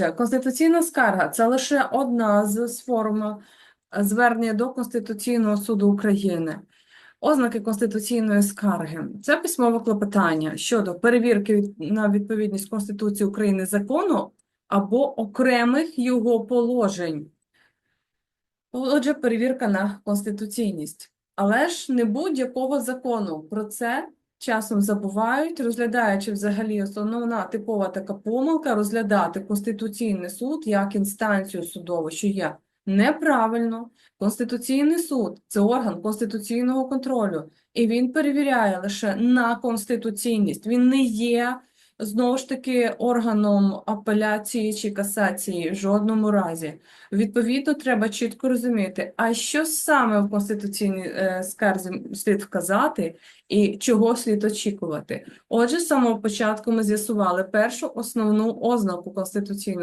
Отже, конституційна скарга це лише одна з форм е, звернення до Конституційного суду України. Ознаки конституційної скарги це письмове клопотання щодо перевірки на відповідність Конституції України закону або окремих його положень. Отже, перевірка на конституційність. Але ж не будь-якого закону. Про це часом забувають, розглядаючи взагалі основна типова така помилка, розглядати Конституційний суд як інстанцію судову, що є неправильно. Конституційний суд це орган конституційного контролю, і він перевіряє лише на конституційність. Він не є знову ж таки органом апеляції чи касації в жодному разі. Відповідно, треба чітко розуміти, а що саме в конституційній е, скарзі слід вказати і чого слід очікувати. Отже, з самого початку ми з'ясували першу основну ознаку конституційної